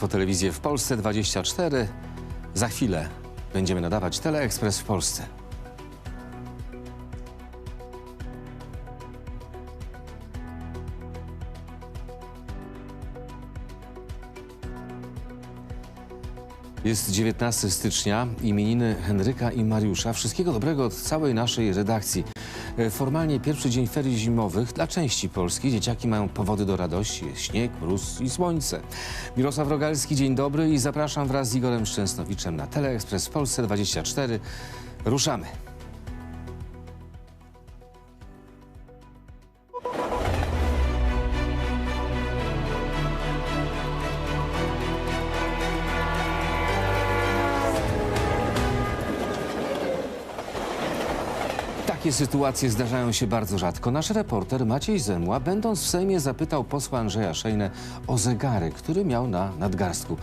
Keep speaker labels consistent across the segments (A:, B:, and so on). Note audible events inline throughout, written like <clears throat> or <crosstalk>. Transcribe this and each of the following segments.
A: Po telewizję w Polsce 24. Za chwilę będziemy nadawać Teleekspres w Polsce. Jest 19 stycznia, imieniny Henryka i Mariusza. Wszystkiego dobrego od całej naszej redakcji. E, Formalnie pierwszy dzień ferii zimowych dla części Polski. Dzieciaki mają powody do radości. Jest śnieg, mróz i słońce. Mirosław Rogalski, dzień dobry i zapraszam wraz z Igorem Szczęsnowiczem na Teleekspres Polsce 24. Ruszamy. Takie sytuacje zdarzają się bardzo rzadko. Nasz reporter Maciej Zemła, będąc w Sejmie, zapytał posła Andrzeja Szejnę o zegarek, który miał na nadgarstku.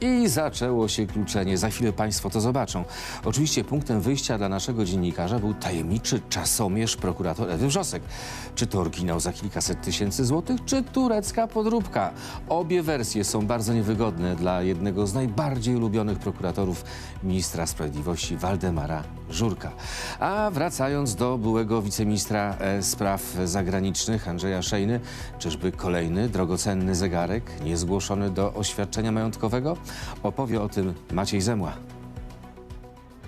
A: I zaczęło się kluczenie. Za chwilę Państwo to zobaczą. Oczywiście punktem wyjścia dla naszego dziennikarza był tajemniczy czasomierz prokurator Ewy Wrzosek. Czy to oryginał za kilkaset tysięcy złotych, czy turecka podróbka? Obie wersje są bardzo niewygodne dla jednego z najbardziej ulubionych prokuratorów ministra sprawiedliwości Waldemara Żurka. A wracając do byłego wiceministra e, spraw zagranicznych Andrzeja Szejny, czyżby kolejny drogocenny zegarek niezgłoszony do oświadczenia majątkowego? Opowie o tym Maciej Zemła.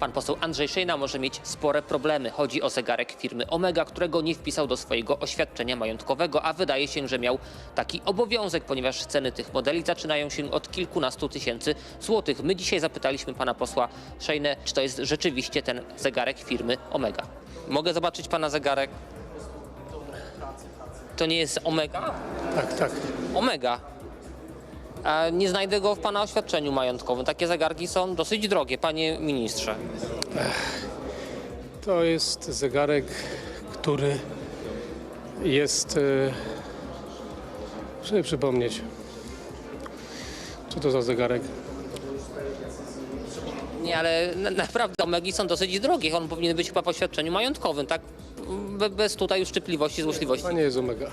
B: Pan poseł Andrzej Szejna może mieć spore problemy. Chodzi o zegarek firmy Omega, którego nie wpisał do swojego oświadczenia majątkowego, a wydaje się, że miał taki obowiązek, ponieważ ceny tych modeli zaczynają się od kilkunastu tysięcy złotych. My dzisiaj zapytaliśmy pana posła Szejnę, czy to jest rzeczywiście ten zegarek firmy Omega. Mogę zobaczyć pana zegarek? To nie jest Omega?
C: Tak, tak.
B: Omega. A nie znajdę go w pana oświadczeniu majątkowym. Takie zegarki są dosyć drogie, panie ministrze.
C: To jest zegarek, który jest. E, muszę przypomnieć. Co to za zegarek?
B: Nie, ale na, naprawdę omegi są dosyć drogie. On powinien być chyba w oświadczeniu majątkowym, tak? Be, bez tutaj uszczypliwości, złośliwości.
C: To nie jest Omega.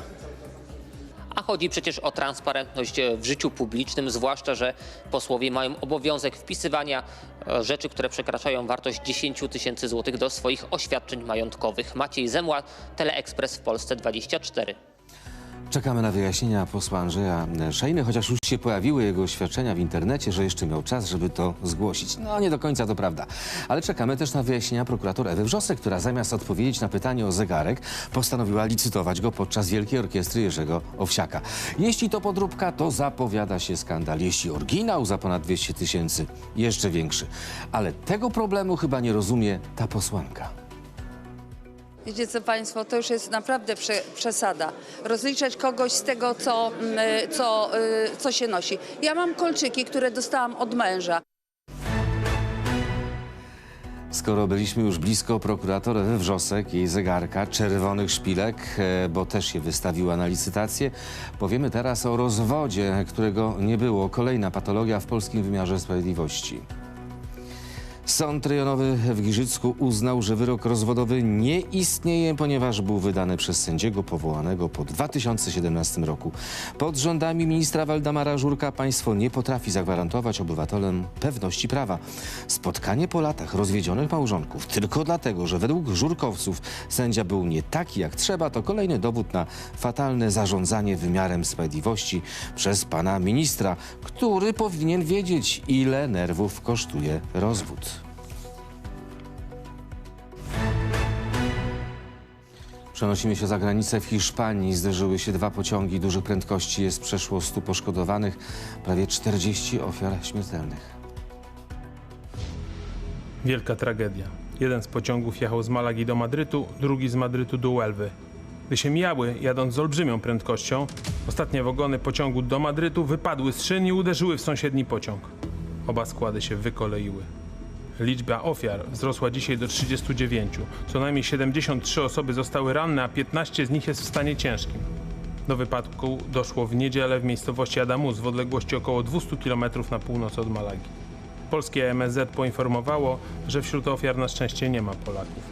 B: A chodzi przecież o transparentność e, w życiu publicznym, zwłaszcza, że posłowie mają obowiązek wpisywania e, rzeczy, które przekraczają wartość 10 tysięcy złotych do swoich oświadczeń majątkowych. Maciej Zemła, Teleekspres w Polsce 24.
A: Czekamy na wyjaśnienia posła Andrzeja Szejny, chociaż już się pojawiły jego oświadczenia w internecie, że jeszcze miał czas, żeby to zgłosić. No, nie do końca to prawda. Ale czekamy też na wyjaśnienia prokurator Ewy Wrzosek, która zamiast odpowiedzieć na pytanie o zegarek, postanowiła licytować go podczas Wielkiej Orkiestry Jerzego Owsiaka. Jeśli to podróbka, to zapowiada się skandal. Jeśli oryginał za ponad 200 tysięcy, jeszcze większy. Ale tego problemu chyba nie rozumie ta posłanka.
D: Wiecie Państwo, to już jest naprawdę prze, przesada. Rozliczać kogoś z tego, co, mm, co, y, co się nosi. Ja mam kolczyki, które dostałam od męża.
A: Skoro byliśmy już blisko, prokurator Ewy Wrzosek, jej zegarka, czerwonych szpilek, e, bo też je wystawiła na licytację, powiemy teraz o rozwodzie, którego nie było. Kolejna patologia w polskim wymiarze sprawiedliwości. Sąd rejonowy w Giżycku uznał, że wyrok rozwodowy nie istnieje, ponieważ był wydany przez sędziego powołanego po 2017 roku. Pod rządami ministra Waldemara Żurka państwo nie potrafi zagwarantować obywatelom pewności prawa. Spotkanie po latach rozwiedzionych małżonków tylko dlatego, że według żurkowców sędzia był nie taki jak trzeba, to kolejny dowód na fatalne zarządzanie wymiarem sprawiedliwości przez pana ministra, który powinien wiedzieć, ile nerwów kosztuje rozwód. Przenosimy się za granicę. W Hiszpanii zderzyły się dwa pociągi dużych prędkości. Jest przeszło 100 poszkodowanych, prawie 40 ofiar śmiertelnych.
E: Wielka tragedia. Jeden z pociągów jechał z Malagi do Madrytu, drugi z Madrytu do Huelwy. Gdy się mijały, jadąc z olbrzymią prędkością, ostatnie wagony pociągu do Madrytu wypadły z szyn i uderzyły w sąsiedni pociąg. Oba składy się wykoleiły. Liczba ofiar wzrosła dzisiaj do 39. Co najmniej 73 osoby zostały ranne, a 15 z nich jest w stanie ciężkim. Do wypadku doszło w niedzielę w miejscowości Adamus w odległości około 200 km na północ od Malagi. Polskie MSZ poinformowało, że wśród ofiar na szczęście nie ma Polaków.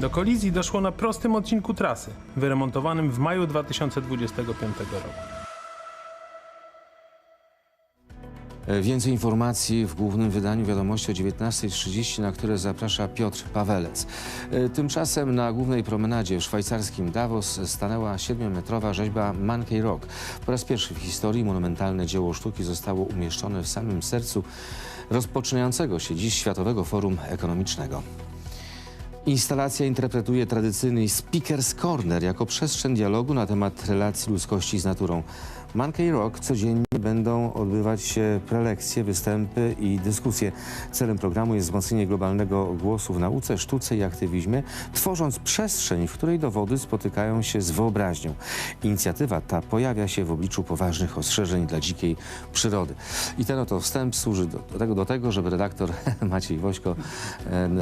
E: Do kolizji doszło na prostym odcinku trasy, wyremontowanym w maju 2025 roku.
A: Więcej informacji w głównym wydaniu wiadomości o 19.30, na które zaprasza Piotr Pawelec. E, Tymczasem na głównej promenadzie w szwajcarskim Davos stanęła 7-metrowa rzeźba Monkey Rock. Po raz pierwszy w historii monumentalne dzieło sztuki zostało umieszczone w samym sercu rozpoczynającego się dziś Światowego Forum Ekonomicznego. Instalacja interpretuje tradycyjny Speaker's Corner jako przestrzeń dialogu na temat relacji ludzkości z naturą. Monkey Rock codziennie będą odbywać się prelekcje, występy i dyskusje. Celem programu jest wzmocnienie globalnego głosu w nauce, sztuce i aktywizmie, tworząc przestrzeń, w której dowody spotykają się z wyobraźnią. Inicjatywa ta pojawia się w obliczu poważnych ostrzeżeń dla dzikiej przyrody. I ten oto wstęp służy do, tego, do tego, żeby redaktor <laughs> Maciej Wośko,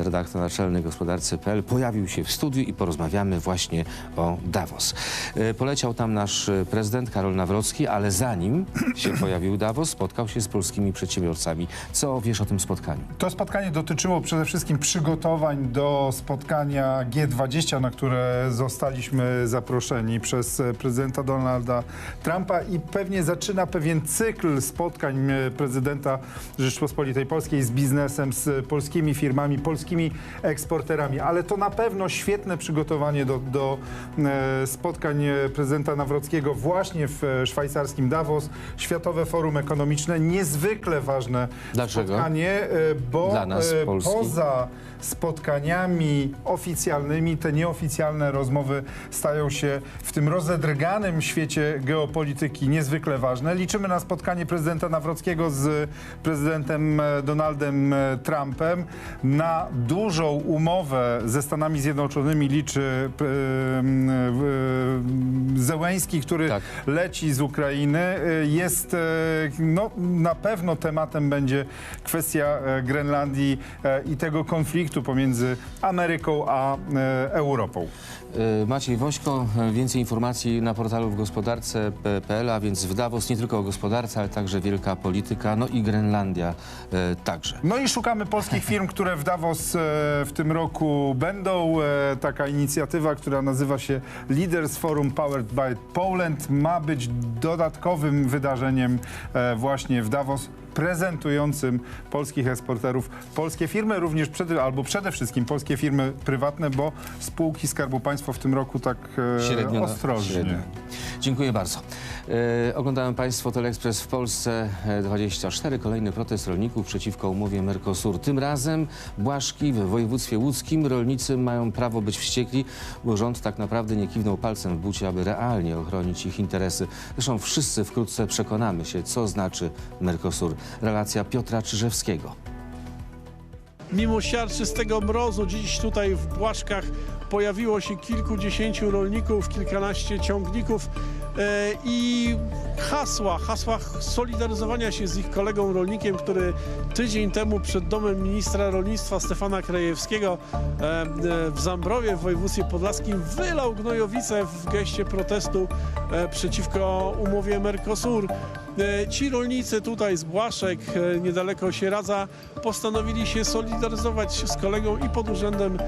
A: redaktor naczelny gospodarcy.pl pojawił się w studiu i porozmawiamy właśnie o Davos. E, Poleciał tam nasz e, prezydent Karol Nawrocki, ale zanim się <clears throat> pojawił Davos, spotkał się z polskimi przedsiębiorcami. Co wiesz o tym spotkaniu?
F: To spotkanie dotyczyło przede wszystkim przygotowań do spotkania G20, na które zostaliśmy zaproszeni przez prezydenta Donalda Trumpa i pewnie zaczyna pewien cykl spotkań e, prezydenta Rzeczpospolitej Polskiej z biznesem, z polskimi firmami, polskimi eksporterami, ale to na pewno świetne przygotowanie do, do e, spotkań e, prezydenta Nawrockiego właśnie w e, szwajcarskim Davos, Światowe Forum Ekonomiczne, niezwykle ważne
A: Dlaczego?
F: spotkanie, e, bo
A: Dla nas,
F: e,
A: Polski.
F: poza spotkaniami oficjalnymi te nieoficjalne rozmowy stają się w tym rozedrganym świecie geopolityki niezwykle ważne. Liczymy na spotkanie prezydenta Nawrockiego z prezydentem e, Donaldem Trumpem. Na dużą umowę ze Stanami Zjednoczonymi liczy m, Zełęński, który
A: Tak.
F: leci z Ukrainy. E, Jest e, no, na pewno tematem będzie kwestia e, Grenlandii i tego konfliktu pomiędzy Ameryką a Europą.
A: Maciej Wośko, więcej informacji na portalu w gospodarce.pl, a więc w Davos nie tylko o gospodarce, ale także wielka polityka, no i Grenlandia także.
F: No i szukamy polskich firm, które w Davos w tym roku będą. Taka inicjatywa, która nazywa się Leaders Forum Powered by Poland, ma być dodatkowym wydarzeniem e, właśnie w Davos prezentującym polskich eksporterów, polskie firmy, również przede, albo przede wszystkim polskie firmy prywatne, bo spółki Skarbu Państwa w tym roku tak e,
A: Średnio. na-
F: ostrożnie.
A: średnio. Dziękuję bardzo. E, oglądałem Państwo Teleekspres w Polsce e, 24. Kolejny protest rolników przeciwko umowie Mercosur. Tym razem Błaszki w województwie łódzkim. Rolnicy mają prawo być wściekli, bo rząd tak naprawdę nie kiwnął palcem w bucie, aby realnie ochronić ich interesy. Zresztą wszyscy wkrótce przekonamy się, co znaczy Mercosur. Relacja Piotra Czyżewskiego.
G: Mimo siarczystego mrozu dziś tutaj w Błaszkach pojawiło się kilkudziesięciu rolników, kilkanaście ciągników e, i hasła, hasła solidaryzowania się z ich kolegą rolnikiem, który tydzień temu przed domem ministra rolnictwa Stefana Krajewskiego e, e, w Zambrowie w województwie podlaskim wylał gnojowice w geście protestu przeciwko umowie Mercosur. E, Ci rolnicy tutaj z Błaszek, e, niedaleko Sieradza, postanowili się solidaryzować z kolegą i pod urzędem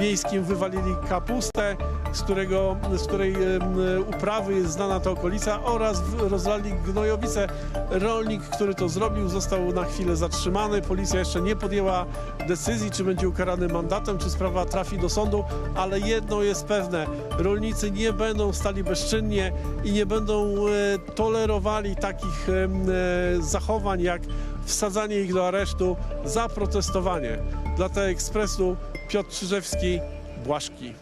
G: miejskim wywalili kapustę, z, którego, z której em, uprawy jest znana ta okolica oraz rozlali gnojowice. Rolnik, który to zrobił, został na chwilę zatrzymany. Policja jeszcze nie podjęła decyzji, czy będzie ukarany mandatem, czy sprawa trafi do sądu, ale jedno jest pewne, rolnicy nie będą stali bezczynnie i nie będą e, tolerowali takich em, e, zachowań jak wsadzanie ich do aresztu za protestowanie. Dla Teleekspresu Piotr Czyżewski, Błaszki.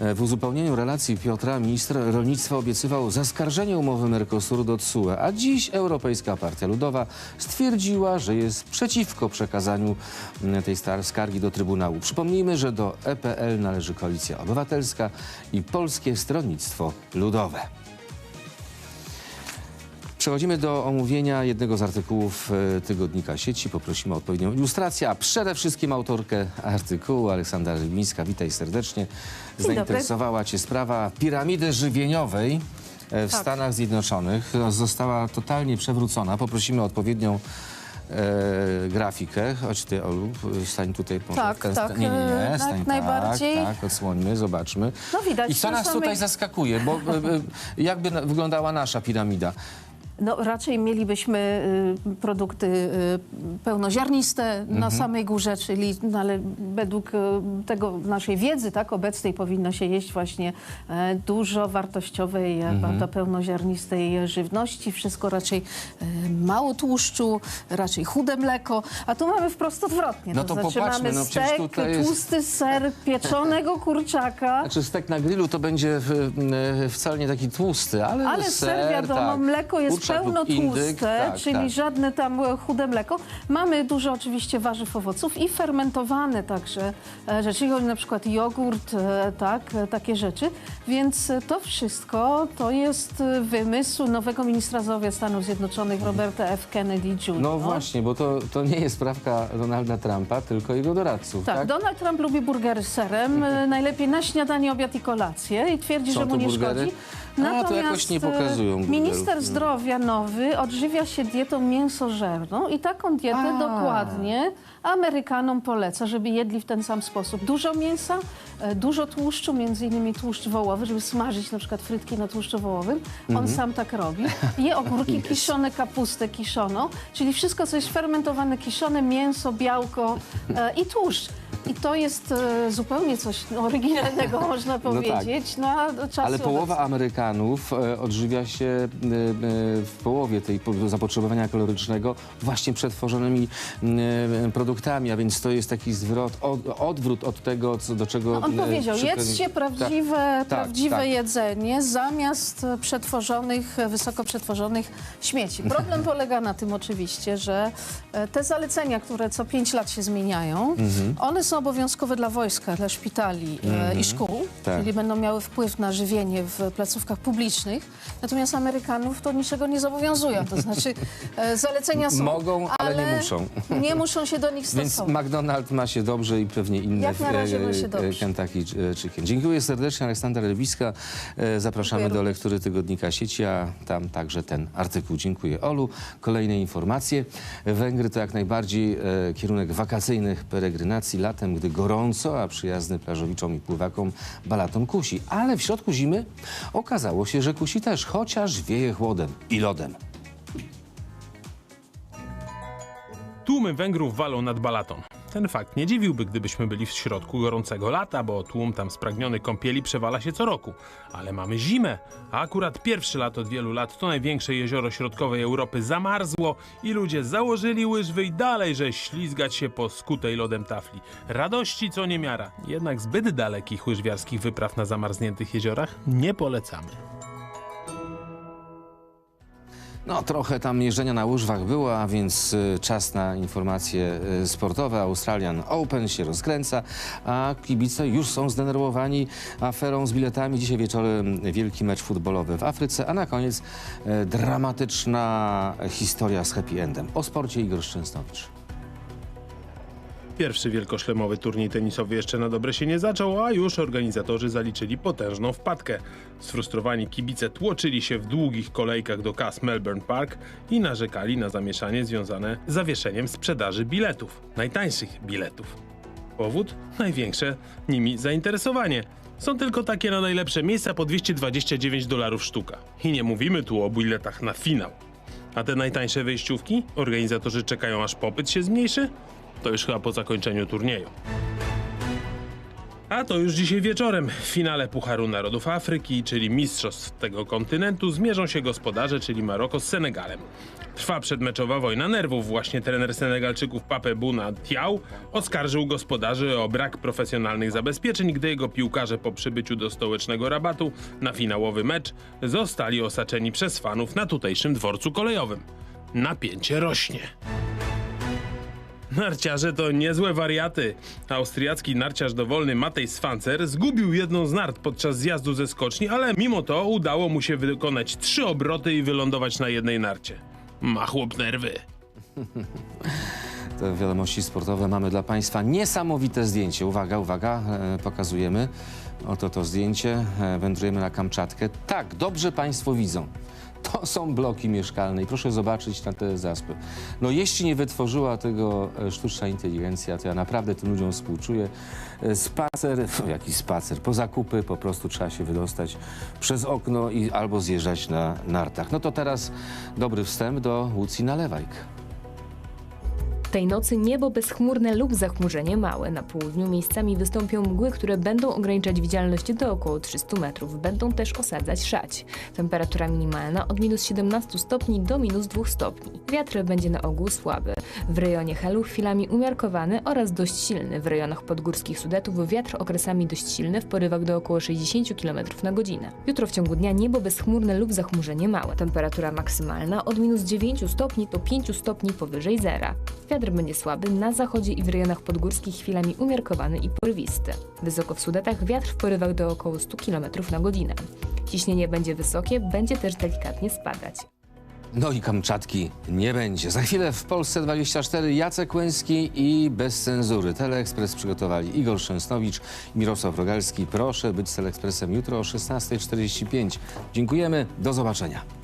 A: E, W uzupełnieniu relacji Piotra minister rolnictwa obiecywał zaskarżenie umowy Mercosuru do TSUE, a dziś Europejska Partia Ludowa stwierdziła, że jest przeciwko przekazaniu tej skargi do Trybunału. Przypomnijmy, że do EPL należy Koalicja Obywatelska i Polskie Stronnictwo Ludowe. Przechodzimy do omówienia jednego z artykułów e, tygodnika sieci. Poprosimy o odpowiednią ilustrację, a przede wszystkim autorkę artykułu, Aleksandra Rybińska. Witaj serdecznie. Zainteresowała Cię sprawa piramidy żywieniowej e, w
H: Tak.
A: Stanach Zjednoczonych. No, Została totalnie przewrócona. Poprosimy o odpowiednią e, grafikę. Chodź Ty, Olu, stań tutaj.
H: Tak,
A: ten
H: tak,
A: Nie, nie, nie,
H: e,
A: stań
H: jak najbardziej.
A: Tak, tak, odsłońmy, zobaczmy.
H: No widać,
A: I co nas tutaj zaskakuje? Bo jakby wyglądała nasza piramida?
H: No, raczej mielibyśmy y, produkty y, pełnoziarniste na samej górze, czyli no, ale według y, tego naszej wiedzy tak, obecnej powinno się jeść właśnie e, dużo wartościowej, e, prawda, pełnoziarnistej żywności. Wszystko raczej e, mało tłuszczu, raczej chude mleko, a tu mamy wprost odwrotnie.
A: No to
H: znaczy
A: popatrzmy,
H: mamy
A: no
H: stek,
A: tutaj jest-
H: tłusty ser, pieczonego kurczaka. <laughs>
A: Znaczy stek na grillu to będzie w, e, wcale nie taki tłusty, ale,
H: Ale ser, wiadomo,
A: tak.
H: mleko jest
A: Kurczak lub
H: pełno
A: indyk,
H: tłuste,
A: tak,
H: czyli
A: tak.
H: żadne tam e, chude mleko. Mamy dużo oczywiście warzyw, owoców i fermentowane także e, rzeczy, czyli na przykład jogurt, e, tak, takie rzeczy. Więc to wszystko to jest wymysł nowego ministra zdrowia Stanów Zjednoczonych Roberta F. Kennedy Jr.
A: No właśnie, bo to, to nie jest sprawka Donalda Trumpa, tylko jego doradców,
H: Tak,
A: tak?
H: Donald Trump lubi burgery z serem, <laughs> najlepiej na śniadanie, obiad i kolację i twierdzi,
A: Są
H: że mu nie
A: burgery?
H: szkodzi.
A: A, to jakoś nie
H: e,
A: pokazują burgerów.
H: Minister zdrowia nowy odżywia się dietą mięsożerną i taką dietę
A: A.
H: dokładnie Amerykanom poleca, żeby jedli w ten sam sposób. Dużo mięsa, e, dużo tłuszczu, między innymi tłuszcz wołowy, żeby smażyć na przykład frytki na tłuszczu wołowym. On
A: Mhm.
H: sam tak robi. Je ogórki <laughs> kiszone, kapustę kiszoną, czyli wszystko, co jest fermentowane, kiszone, mięso, białko e, i tłuszcz. I to jest e, zupełnie coś oryginalnego, <laughs> można
A: tak.
H: powiedzieć. No, a czasy
A: Ale połowa
H: obecne.
A: Amerykanów e, odżywia się e, e, w połowie tej po- zapotrzebowania kalorycznego właśnie przetworzonymi e, produktami, a więc to jest taki zwrot, od, odwrót od tego, co, do czego...
H: No, on
A: e,
H: powiedział,
A: przypre-
H: jedzcie
A: Tak.
H: prawdziwe, prawdziwe
A: tak.
H: jedzenie zamiast przetworzonych, wysoko przetworzonych śmieci. <laughs> Problem polega na tym oczywiście, że te zalecenia, które co pięć lat się zmieniają,
A: Mhm.
H: one są obowiązkowe dla wojska, dla szpitali e, i szkół,
A: Tak.
H: czyli będą miały wpływ na żywienie w placówkach publicznych. Natomiast Amerykanów to niczego nie zobowiązują. To znaczy e, zalecenia są,
A: Mogą, ale nie muszą.
H: Nie muszą się do nich
A: Więc
H: stosować.
A: McDonald ma się dobrze i pewnie inne
H: Jak na razie ma się
A: e,
H: dobrze.
A: Kentucky e, Chicken. Dziękuję serdecznie, Aleksandra Lewiska. E, Zapraszamy
H: Dziękuję
A: do lektury tygodnika sieci, a tam także ten artykuł. Dziękuję Olu. Kolejne informacje. Węgry to jak najbardziej e, kierunek wakacyjnych peregrynacji latem, gdy gorąco, a przyjazny plażowiczom i pływakom Balaton kusi. Ale w środku zimy okazało się, że kusi też, chociaż wieje chłodem i lodem.
E: Tłumy Węgrów walą nad Balaton. Ten fakt nie dziwiłby, gdybyśmy byli w środku gorącego lata, bo tłum tam spragniony kąpieli przewala się co roku. Ale mamy zimę, a akurat pierwszy lat od wielu lat to największe jezioro środkowej Europy zamarzło i ludzie założyli łyżwy i dalej, że ślizgać się po skutej lodem tafli. Radości co niemiara, jednak zbyt dalekich łyżwiarskich wypraw na zamarzniętych jeziorach nie polecamy.
A: No, trochę tam jeżdżenia na łyżwach było, a więc y, czas na informacje y, sportowe. Australian Open się rozkręca, a kibice już są zdenerwowani aferą z biletami. Dzisiaj wieczorem wielki mecz futbolowy w Afryce, a na koniec y, dramatyczna historia z happy endem. O sporcie Igor Szczęsnowicz.
E: Pierwszy wielkoszlemowy turniej tenisowy jeszcze na dobre się nie zaczął, a już organizatorzy zaliczyli potężną wpadkę. Sfrustrowani kibice tłoczyli się w długich kolejkach do kas Melbourne Park i narzekali na zamieszanie związane z zawieszeniem sprzedaży biletów, najtańszych biletów. Powód? Największe nimi zainteresowanie. Są tylko takie na najlepsze miejsca po 229 dolarów sztuka. I nie mówimy tu o biletach na finał. A te najtańsze wejściówki? Organizatorzy czekają aż popyt się zmniejszy? To już chyba po zakończeniu turnieju. A to już dzisiaj wieczorem. W finale Pucharu Narodów Afryki, czyli mistrzostw tego kontynentu, zmierzą się gospodarze, czyli Maroko z Senegalem. Trwa przedmeczowa wojna nerwów. Właśnie trener Senegalczyków Pape Bouna Tiał oskarżył gospodarzy o brak profesjonalnych zabezpieczeń, gdy jego piłkarze po przybyciu do stołecznego rabatu na finałowy mecz zostali osaczeni przez fanów na tutejszym dworcu kolejowym. Napięcie rośnie. Narciarze to niezłe wariaty. Austriacki narciarz dowolny Matej Swancer zgubił jedną z nart podczas zjazdu ze skoczni, ale mimo to udało mu się wykonać trzy obroty i wylądować na jednej narcie. Ma chłop nerwy. <laughs>
A: Te wiadomości sportowe mamy dla Państwa. Niesamowite zdjęcie. Uwaga, uwaga, e, pokazujemy. Oto to zdjęcie. E, wędrujemy na Kamczatkę. Tak, dobrze Państwo widzą. To są bloki mieszkalne i proszę zobaczyć na te zaspy. No jeśli nie wytworzyła tego e, sztuczna inteligencja, to ja naprawdę tym ludziom współczuję. E, Spacer, <laughs> pf, jaki spacer, po zakupy po prostu trzeba się wydostać przez okno i albo zjeżdżać na nartach. No to teraz dobry wstęp do Łucji Nalewajk.
I: Tej nocy niebo bezchmurne lub zachmurzenie małe. Na południu miejscami wystąpią mgły, które będą ograniczać widzialność do około 300 metrów. Będą też osadzać szać. Temperatura minimalna od minus 17 stopni do minus 2 stopni. Wiatr będzie na ogół słaby. W rejonie Helu chwilami umiarkowany oraz dość silny. W rejonach podgórskich Sudetów wiatr okresami dość silny w porywach do około 60 km na godzinę. Jutro w ciągu dnia niebo bezchmurne lub zachmurzenie małe. Temperatura maksymalna od minus 9 stopni do 5 stopni powyżej zera. Wiatr będzie słaby na zachodzie i w rejonach podgórskich chwilami umiarkowany i porywisty. Wysoko w Sudetach wiatr w porywach do około 100 km na godzinę. Ciśnienie będzie wysokie, będzie też delikatnie spadać.
A: No i Kamczatki nie będzie. Za chwilę w Polsce 24 Jacek Łęski i bez cenzury. Teleekspres przygotowali Igor Szczęsnowicz i Mirosław Rogalski. Proszę być z Teleekspresem jutro o 16.45. Dziękujemy. Do zobaczenia.